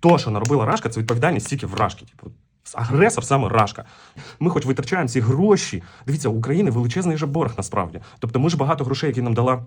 то, що наробила Рашка, це відповідальність тільки в Рашки. Типу, агресор саме Рашка. Ми хоч витрачаємо ці гроші. Дивіться, у України величезний же борг насправді. Тобто, ми ж багато грошей, які нам дала.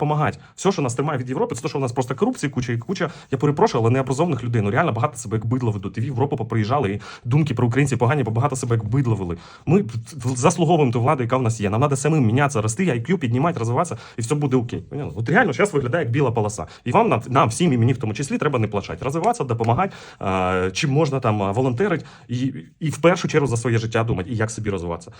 допомагати. Все, що нас тримає від Європи, це те, що у нас просто корупції, куча і куча. Я перепрошую, але необразованих людей. Ну реально багато себе як бидло ведуть. І в Європу поприїжджали, і думки про українців погані, бо багато себе як бидло вели. Ми заслуговуємо ту владу, яка в нас є. Нам треба самим мінятися, рости, IQ піднімати, розвиватися, і все буде окей. Поняли? От реально зараз виглядає як біла полоса. І вам нам, всім і мені в тому числі треба не плачати. Розвиватися, допомагати, чим можна там волонтерити і, і в першу чергу за своє життя думати, і як собі розвиватися.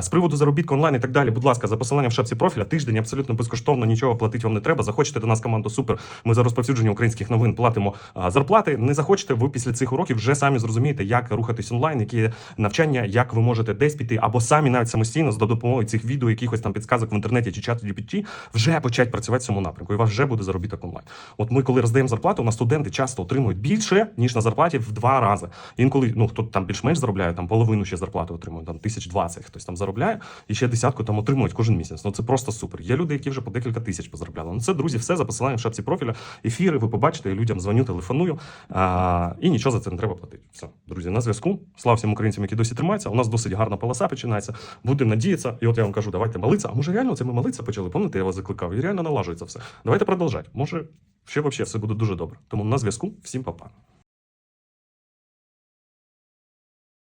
З приводу заробітку онлайн і так далі, будь ласка, за посиланням в шапці профіля, тиждень абсолютно безкоштовно, нічого платити вам не треба. Захочете до нас команду супер. Ми за розповсюдження українських новин платимо зарплати. Не захочете, ви після цих уроків вже самі зрозумієте, як рухатись онлайн, які навчання, як ви можете десь піти, або самі навіть самостійно за допомогою цих відео, якихось там підсказок в інтернеті чи чату GPT, вже почати працювати в цьому напрямку. І у вас вже буде заробіток онлайн. От ми, коли роздаємо зарплату, у нас студенти часто отримують більше ніж на зарплаті в два рази. Інколи ну хто там більш-менш заробляє, там половину ще зарплати отримує, там тисяч двадцять хтось там заробляє, і ще десятку там отримують кожен місяць. Ну це просто супер. Є люди, які вже по декілька тисяч позаробляли. Ну це друзі, все за посиланням в шапці профіля. Ефіри, ви побачите, я людям дзвоню, телефоную. А, і нічого за це не треба платити. Все, друзі, на зв'язку. Слава всім українцям, які досі тримаються. У нас досить гарна полоса починається. Будемо надіятися. І от я вам кажу, давайте молитися. А може реально це ми молитися почали? Помните, я вас закликав, і реально налажується все. Давайте продовжати. Може, ще взагалі все буде дуже добре. Тому на зв'язку. Всім па-па.